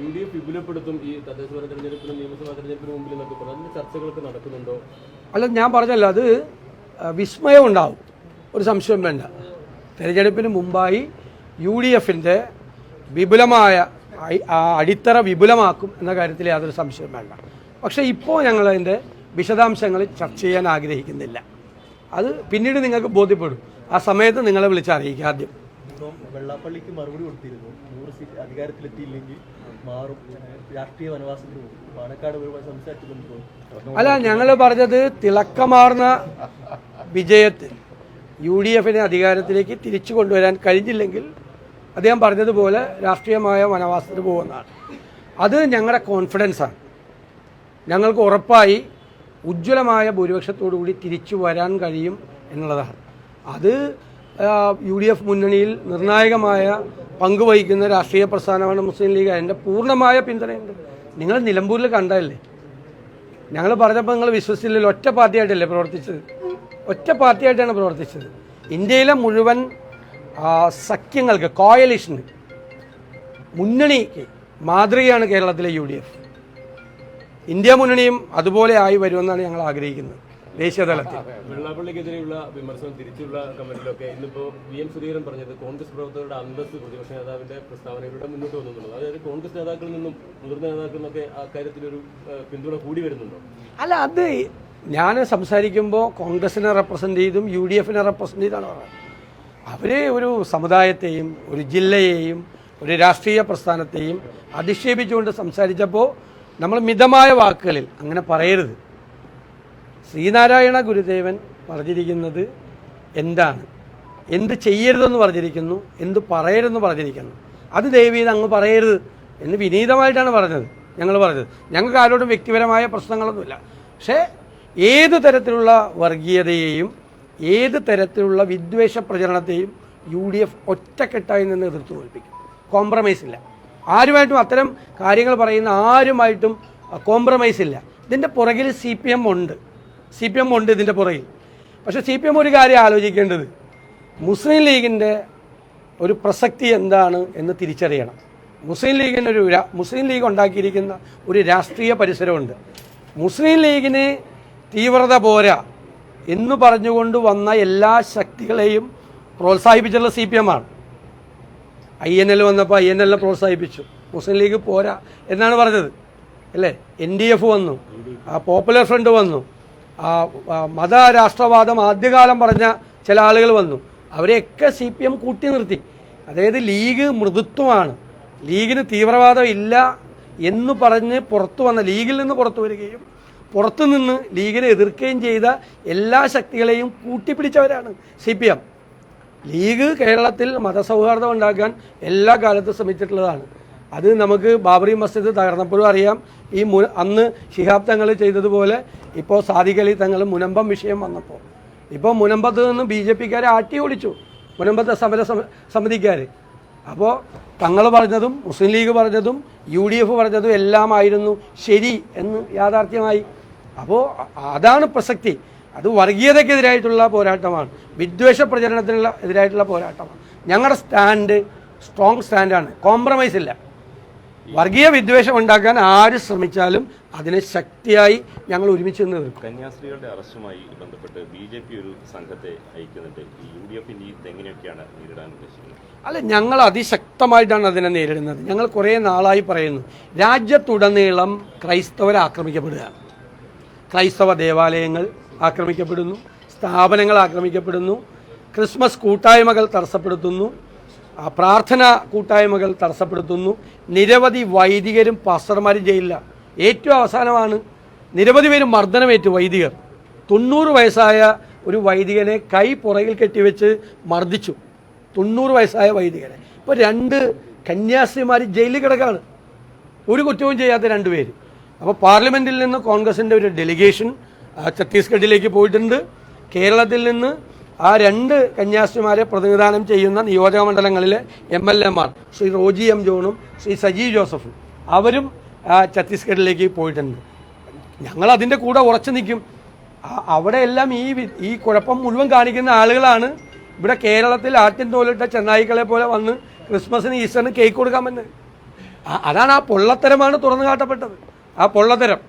U D F വിപുലപ്പെടുത്തും ഈ തദ്ദേശഭരണ തെരഞ്ഞെടുപ്പിനും നിയമസഭാ തെരഞ്ഞെടുപ്പിനും മുമ്പിൽ എന്നൊക്കെ പറഞ്ഞു ചർച്ചകളൊക്കെ നടക്കുന്നുണ്ടോ? അല്ല ഞാൻ പറഞ്ഞല്ല അത് വിസ്മയം ഉണ്ടാവും. ഒരു സംശയം വേണ്ട. തെരഞ്ഞെടുപ്പിന് മുമ്പായി യു ഡി എഫിന്റെ വിപുലമായ അടിത്തറ വിപുലമാക്കും എന്ന കാര്യത്തിൽ യാതൊരു സംശയം വേണ്ട. പക്ഷേ ഇപ്പോൾ ഞങ്ങൾ അതിന്റെ വിശദാംശങ്ങൾ ചർച്ച ചെയ്യാൻ ആഗ്രഹിക്കുന്നില്ല. അത് പിന്നീട് നിങ്ങൾക്ക് ബോധ്യപ്പെടും. ആ സമയത്ത് നിങ്ങളെ വിളിച്ചറിയിക്കുക ആദ്യം. ഇപ്പം വെള്ളാപ്പള്ളിക്ക് മറുപടി കൊടുത്തിരുന്നു. നൂറ് സീറ്റ് അധികാരത്തിലെത്തിയില്ലെങ്കിൽ മാറും. രാഷ്ട്രീയ വനവാസത്തിന് പോകും. പാണക്കാട് സംസാരിച്ചു സംസാരിച്ചിട്ടുണ്ട് അല്ല ഞങ്ങൾ പറഞ്ഞത് തിളക്കമാർന്ന വിജയത്തിൽ യു ഡി എഫിനെ അധികാരത്തിലേക്ക് തിരിച്ചു കൊണ്ടുവരാൻ കഴിഞ്ഞില്ലെങ്കിൽ അദ്ദേഹം പറഞ്ഞതുപോലെ രാഷ്ട്രീയമായ വനവാസത്തിന് പോകുന്നതാണ്. അത് ഞങ്ങളുടെ കോൺഫിഡൻസാണ് ഞങ്ങൾക്ക് ഉറപ്പായി ഉജ്ജ്വലമായ ഭൂരിപക്ഷത്തോടു കൂടി തിരിച്ചു വരാൻ കഴിയും എന്നുള്ളതാണ്. അത് യു ഡി എഫ് മുന്നണിയിൽ നിർണായകമായ പങ്കുവഹിക്കുന്ന രാഷ്ട്രീയ പ്രസ്ഥാനമാണ് മുസ്ലിം ലീഗ്. അതിന്റെ പൂർണമായ പിന്തുണയുണ്ട്. നിങ്ങൾ നിലമ്പൂരിൽ കണ്ടതല്ലേ? ഞങ്ങൾ പറഞ്ഞപ്പോൾ നിങ്ങൾ വിശ്വസിച്ചില്ല ഒറ്റ പാർട്ടിയായിട്ടല്ലേ പ്രവർത്തിച്ചത്? ഒറ്റ പാർട്ടിയായിട്ടാണ് പ്രവർത്തിച്ചത്. ഇന്ത്യയിലെ മുഴുവൻ സഖ്യങ്ങൾക്ക് കോയലിഷന് മുന്നണിക്ക് മാതൃകയാണ് കേരളത്തിലെ യു ഡി എഫ് ഇന്ത്യ മുന്നണിയും അതുപോലെ ആയി വരുമെന്നാണ് ഞങ്ങൾ ആഗ്രഹിക്കുന്നത്. ദേശീയ തലത്തിൽ വെള്ളാപ്പള്ളിക്കെതിരെയുള്ള വിമർശനം തിരിച്ചുള്ള കമന്റിലൊക്കെ ഇന്നിപ്പോ വി എം സുധീരൻ പറഞ്ഞത് കോൺഗ്രസ് പ്രവർത്തകരുടെ അന്തസ് പ്രതിപക്ഷ നേതാവിന്റെ പ്രസ്താവനയിലൂടെ മുന്നോട്ട് വന്നിട്ടുണ്ട് അതായത് കോൺഗ്രസ് നേതാക്കളിൽ നിന്നും മുതിർന്ന നേതാക്കളിൽ നിന്നൊക്കെ അക്കാര്യത്തിലൊരു ഒരു പിന്തുണ കൂടി വരുന്നുണ്ടോ? അല്ല അത് ഞാൻ സംസാരിക്കുമ്പോൾ കോൺഗ്രസിനെ റെപ്രസെന്റ് ചെയ്തും യു ഡി എഫിനെ റെപ്രസെന്റ് ചെയ്താണ് പറയുന്നത് അവർ ഒരു സമുദായത്തെയും ഒരു ജില്ലയെയും ഒരു രാഷ്ട്രീയ പ്രസ്ഥാനത്തെയും അധിക്ഷേപിച്ചുകൊണ്ട് സംസാരിച്ചപ്പോൾ നമ്മൾ മിതമായ വാക്കുകളിൽ അങ്ങനെ പറയരുത്. ശ്രീനാരായണ ഗുരുദേവൻ പറഞ്ഞിരിക്കുന്നത് എന്താണ്? എന്ത് ചെയ്യരുതെന്ന് പറഞ്ഞിരിക്കുന്നു എന്ത് പറയരുതെന്ന് പറഞ്ഞിരിക്കുന്നു. അത് ദയവീത് അങ്ങ് പറയരുത് എന്ന് വിനീതമായിട്ടാണ് പറഞ്ഞത്. ഞങ്ങൾ പറഞ്ഞത്. ഞങ്ങൾക്ക് ആരോടും വ്യക്തിപരമായ പ്രശ്നങ്ങളൊന്നുമില്ല. പക്ഷേ ഏത് തരത്തിലുള്ള വർഗീയതയെയും ഏത് തരത്തിലുള്ള വിദ്വേഷ പ്രചരണത്തെയും യു ഡി എഫ് ഒറ്റക്കെട്ടായി നിന്ന് എതിർത്ത് തോൽപ്പിക്കും. കോംപ്രമൈസ് ഇല്ല. ആരുമായിട്ടും അത്തരം കാര്യങ്ങൾ പറയുന്ന ആരുമായിട്ടും കോംപ്രമൈസ് ഇല്ല. ഇതിന്റെ പുറകിൽ സി പി എം ഉണ്ട്. സി പി എം ഉണ്ട് ഇതിന്റെ പുറകിൽ. പക്ഷേ സി പി എം ഒരു കാര്യം ആലോചിക്കേണ്ടത്. മുസ്ലിം ലീഗിന്റെ ഒരു പ്രസക്തി എന്താണ് എന്ന് തിരിച്ചറിയണം. മുസ്ലിം ലീഗിന് ഒരു മുസ്ലിം ലീഗ് ഉണ്ടാക്കിയിരിക്കുന്ന ഒരു രാഷ്ട്രീയ പരിസരമുണ്ട്. മുസ്ലിം ലീഗിന് തീവ്രത പോരാ എന്ന് പറഞ്ഞുകൊണ്ട് വന്ന എല്ലാ ശക്തികളെയും പ്രോത്സാഹിപ്പിച്ചുള്ള സി പി എം ആണ്. ഐ എൻ എൽ വന്നപ്പോൾ ഐ എൻ എല്ലിനെ പ്രോത്സാഹിപ്പിച്ചു. മുസ്ലിം ലീഗ് പോരാ എന്നാണ് പറഞ്ഞത്. അല്ലേ? എൻ ഡി എഫ് വന്നു. ആ പോപ്പുലർ ഫ്രണ്ട് വന്നു. ആ, ആദ്യകാലം പറഞ്ഞ ചില ആളുകൾ വന്നു. അവരെയൊക്കെ സി പി എം കൂട്ടി നിർത്തി. അതായത് ലീഗ് മൃദുത്വമാണ്. ലീഗിന് തീവ്രവാദം ഇല്ല എന്ന് പറഞ്ഞ് പുറത്തു വന്ന ലീഗിൽ നിന്ന് പുറത്തു വരികയും പുറത്തു നിന്ന് ലീഗിനെ എതിർക്കുകയും ചെയ്ത എല്ലാ ശക്തികളെയും കൂട്ടിപ്പിടിച്ചവരാണ് സി പി എം ലീഗ് കേരളത്തിൽ മതസൗഹാർദ്ദം ഉണ്ടാക്കാൻ എല്ലാ കാലത്തും ശ്രമിച്ചിട്ടുള്ളതാണ്. അത് നമുക്ക് ബാബറി മസ്ജിദ് തകർന്നപ്പോഴും അറിയാം. ഈ മു അന്ന് ശിഹാബ് തങ്ങൾ ചെയ്തതുപോലെ ഇപ്പോൾ സാദിഖ് അലി തങ്ങൾ മുനമ്പം വിഷയം വന്നപ്പോൾ ഇപ്പോൾ മുനമ്പത്ത് നിന്ന് ബി ജെ പിക്കാരെ ആട്ടി ഓടിച്ചു. മുനമ്പത്തെ സമര സമ- സമിതിക്കാർ അപ്പോൾ തങ്ങൾ പറഞ്ഞതും മുസ്ലിം ലീഗ് പറഞ്ഞതും യു ഡി എഫ് പറഞ്ഞതും എല്ലാമായിരുന്നു ശരി എന്ന് യാഥാർത്ഥ്യമായി. അപ്പോൾ അതാണ് പ്രസക്തി. അത് വർഗീയതയ്ക്കെതിരായിട്ടുള്ള പോരാട്ടമാണ്. വിദ്വേഷ പ്രചരണത്തിനുള്ള എതിരായിട്ടുള്ള പോരാട്ടമാണ്. ഞങ്ങളുടെ സ്റ്റാൻഡ് സ്ട്രോങ് സ്റ്റാൻഡാണ്. കോംപ്രമൈസ് ഇല്ല. വർഗീയ വിദ്വേഷം ഉണ്ടാക്കാൻ ആര് ശ്രമിച്ചാലും അതിനെ ശക്തിയായി ഞങ്ങൾ ഒരുമിച്ച് നിന്ന് നിൽക്കും. കന്യാസ്ത്രീകളുടെ അറസ്റ്റുമായി ബന്ധപ്പെട്ട് ബി ജെ പി ഒരു സംഘത്തെ അയക്കുന്നുണ്ട്. യു ഡി നേരിടാൻ ഉദ്ദേശിക്കുന്നത്. അല്ല ഞങ്ങൾ അതിശക്തമായിട്ടാണ് അതിനെ നേരിടുന്നത്. ഞങ്ങൾ കുറേ നാളായി പറയുന്നു രാജ്യത്തുടനീളം ക്രൈസ്തവരെ ആക്രമിക്കപ്പെടുകയാണ് ക്രൈസ്തവ ദേവാലയങ്ങൾ ആക്രമിക്കപ്പെടുന്നു സ്ഥാപനങ്ങൾ ആക്രമിക്കപ്പെടുന്നു ക്രിസ്മസ് കൂട്ടായ്മകൾ തടസ്സപ്പെടുത്തുന്നു പ്രാർത്ഥന കൂട്ടായ്മകൾ തടസ്സപ്പെടുത്തുന്നു. നിരവധി വൈദികരും പാസ്റ്റർമാരും ജയിലില്ല ഏറ്റവും അവസാനമാണ് നിരവധി പേര് മർദ്ദനമേറ്റു വൈദികർ. തൊണ്ണൂറ് വയസ്സായ ഒരു വൈദികനെ കൈ പുറകിൽ കെട്ടിവെച്ച് മർദ്ദിച്ചു. തൊണ്ണൂറ് വയസ്സായ വൈദികനെ. ഇപ്പോൾ രണ്ട് കന്യാസ്ത്രീമാർ ജയിലിൽ കിടക്കാണ്. ഒരു കുറ്റവും ചെയ്യാത്ത രണ്ടുപേര് അപ്പോൾ പാർലമെന്റിൽ നിന്ന് കോൺഗ്രസിന്റെ ഒരു ഡെലിഗേഷൻ ഛത്തീസ്ഗഡിലേക്ക് പോയിട്ടുണ്ട്. കേരളത്തിൽ നിന്ന് ആ രണ്ട് കന്യാസ്ത്രീമാരെ പ്രതിനിധാനം ചെയ്യുന്ന നിയോജക മണ്ഡലങ്ങളിലെ എം എൽ എമാർ ശ്രീ റോജി എം ജോണും ശ്രീ സജി ജോസഫും അവരും ഛത്തീസ്ഗഡിലേക്ക് പോയിട്ടുണ്ട്. ഞങ്ങൾ അതിന്റെ കൂടെ ഉറച്ചു നിൽക്കും. അവിടെ എല്ലാം ഈ ഈ കുഴപ്പം മുഴുവൻ കാണിക്കുന്ന ആളുകളാണ് ഇവിടെ കേരളത്തിൽ ആട്ടിൻ തോലിട്ട ചെന്നായിക്കളെ പോലെ വന്ന് ക്രിസ്മസിന് ഈസ്റ്ററിന് കേക്ക് കൊടുക്കാൻ പറ്റുന്നത് അതാണ് ആ പൊള്ളത്തരമാണ് തുറന്നു കാട്ടപ്പെട്ടത്. ആ പൊള്ളത്തരം.